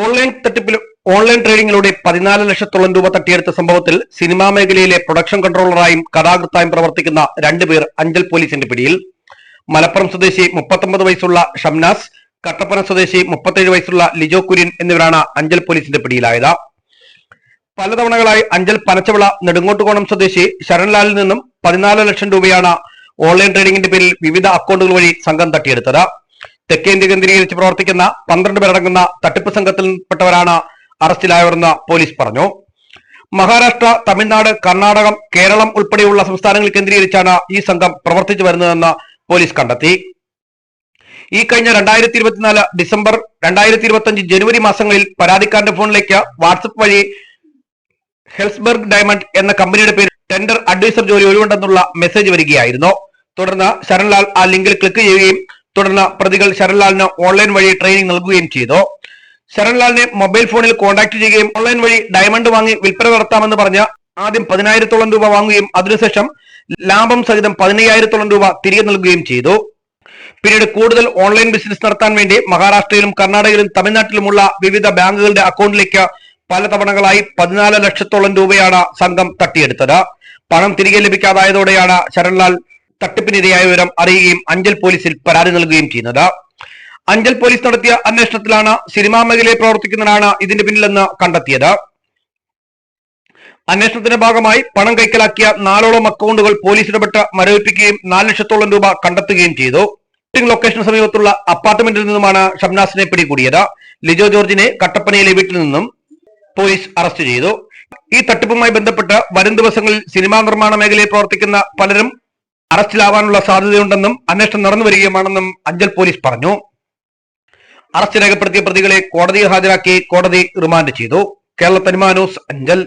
Online തട്ടിപ്പിൽ online ട്രേഡിംഗിലൂടെ പതിനാല് ലക്ഷത്തോളം രൂപ തട്ടിയെടുത്ത സംഭവത്തിൽ സിനിമാ മേഖലയിലെ പ്രൊഡക്ഷൻ കൺട്രോളറായും കഥാകൃത്തായും പ്രവർത്തിക്കുന്ന രണ്ടുപേർ അഞ്ചൽ പോലീസിന്റെ പിടിയിൽ. മലപ്പുറം സ്വദേശി മുപ്പത്തൊമ്പത് വയസ്സുള്ള ഷംനാസ് കട്ടപ്പന സ്വദേശി മുപ്പത്തേഴ് വയസ്സുള്ള ലിജോ കുര്യൻ എന്നിവരാണ് അഞ്ചൽ പോലീസിന്റെ പിടിയിലായത്. പലതവണകളായി അഞ്ചൽ പനച്ചവിള നെടുങ്ങോട്ടുകോണം സ്വദേശി ശരൺലാലിൽ നിന്നും പതിനാല് ലക്ഷം രൂപയാണ് ഓൺലൈൻ ട്രേഡിംഗിന്റെ പേരിൽ വിവിധ അക്കൗണ്ടുകൾ വഴി സംഘം തട്ടിയെടുത്തത്. തെക്കേ ഇന്ത്യ കേന്ദ്രീകരിച്ച് പ്രവർത്തിക്കുന്ന പന്ത്രണ്ട് പേരടങ്ങുന്ന തട്ടിപ്പ് സംഘത്തിൽപ്പെട്ടവരാണ് അറസ്റ്റിലായവരെന്ന് പോലീസ് പറഞ്ഞു. മഹാരാഷ്ട്ര തമിഴ്നാട് കർണാടകം കേരളം ഉൾപ്പെടെയുള്ള സംസ്ഥാനങ്ങൾ കേന്ദ്രീകരിച്ചാണ് ഈ സംഘം പ്രവർത്തിച്ചു വരുന്നതെന്ന് പോലീസ് കണ്ടെത്തി. ഈ കഴിഞ്ഞ രണ്ടായിരത്തി ഇരുപത്തിനാല് ഡിസംബർ രണ്ടായിരത്തി ഇരുപത്തി അഞ്ച് ജനുവരി മാസങ്ങളിൽ പരാതിക്കാരന്റെ ഫോണിലേക്ക് വാട്സപ്പ് വഴി ഹെൽസ്ബർഗ് ഡയമണ്ട് എന്ന കമ്പനിയുടെ പേരിൽ ടെൻഡർ അഡ്വൈസർ ജോലി ഒഴിവുണ്ടെന്നുള്ള മെസ്സേജ് വരികയായിരുന്നു. തുടർന്ന് ശരൺലാൽ ആ ലിങ്കിൽ ക്ലിക്ക് ചെയ്യുകയും തുടർന്ന് പ്രതികൾ ശരൺലാലിന് ഓൺലൈൻ വഴി ട്രെയിനിങ് നൽകുകയും ചെയ്തു. ശരൺലാലിനെ മൊബൈൽ ഫോണിൽ കോൺടാക്ട് ചെയ്യുകയും ഓൺലൈൻ വഴി ഡയമണ്ട് വാങ്ങി വിൽപ്പന നടത്താമെന്ന് പറഞ്ഞ് ആദ്യം പതിനായിരത്തോളം രൂപ വാങ്ങുകയും അതിനുശേഷം ലാഭം സഹിതം പതിനയ്യായിരത്തോളം രൂപ തിരികെ നൽകുകയും ചെയ്തു. പിന്നീട് കൂടുതൽ ഓൺലൈൻ ബിസിനസ് നടത്താൻ വേണ്ടി മഹാരാഷ്ട്രയിലും കർണാടകയിലും തമിഴ്നാട്ടിലുമുള്ള വിവിധ ബാങ്കുകളുടെ അക്കൗണ്ടിലേക്ക് പല തവണകളായി പതിനാല് ലക്ഷത്തോളം രൂപയാണ് സംഘം തട്ടിയെടുത്തത്. പണം തിരികെ ലഭിക്കാതായതോടെയാണ് ശരൺലാൽ തട്ടിപ്പിനിരയായ വിവരം അറിയുകയും അഞ്ചൽ പോലീസിൽ പരാതി നൽകുകയും ചെയ്യുന്നത്. അഞ്ചൽ പോലീസ് നടത്തിയ അന്വേഷണത്തിലാണ് സിനിമാ മേഖലയിൽ പ്രവർത്തിക്കുന്നതാണ് ഇതിന്റെ പിന്നിലെന്ന് കണ്ടെത്തിയത്. അന്വേഷണത്തിന്റെ ഭാഗമായി പണം കൈക്കലാക്കിയ നാലോളം അക്കൗണ്ടുകൾ പോലീസ് ഇടപെട്ട് മരവിപ്പിക്കുകയും നാല് ലക്ഷത്തോളം രൂപ കണ്ടെത്തുകയും ചെയ്തു. ഷൂട്ടിംഗ് ലൊക്കേഷന് സമീപത്തുള്ള അപ്പാർട്ട്മെന്റിൽ നിന്നുമാണ് ഷംനാസിനെ പിടികൂടിയത്. ലിജോ ജോർജിനെ കട്ടപ്പനയിലെ വീട്ടിൽ നിന്നും പോലീസ് അറസ്റ്റ് ചെയ്തു. ഈ തട്ടിപ്പുമായി ബന്ധപ്പെട്ട് വരും ദിവസങ്ങളിൽ സിനിമാ നിർമ്മാണ മേഖലയിൽ പ്രവർത്തിക്കുന്ന പലരും അറസ്റ്റിലാവാനുള്ള സാധ്യതയുണ്ടെന്നും അന്വേഷണം നടന്നു വരികയുമാണെന്നും അഞ്ചൽ പോലീസ് പറഞ്ഞു. അറസ്റ്റ് രേഖപ്പെടുത്തിയ പ്രതികളെ കോടതിയിൽ ഹാജരാക്കി കോടതി റിമാൻഡ് ചെയ്തു. കേരള തനിമാനൂസ് അഞ്ചൽ.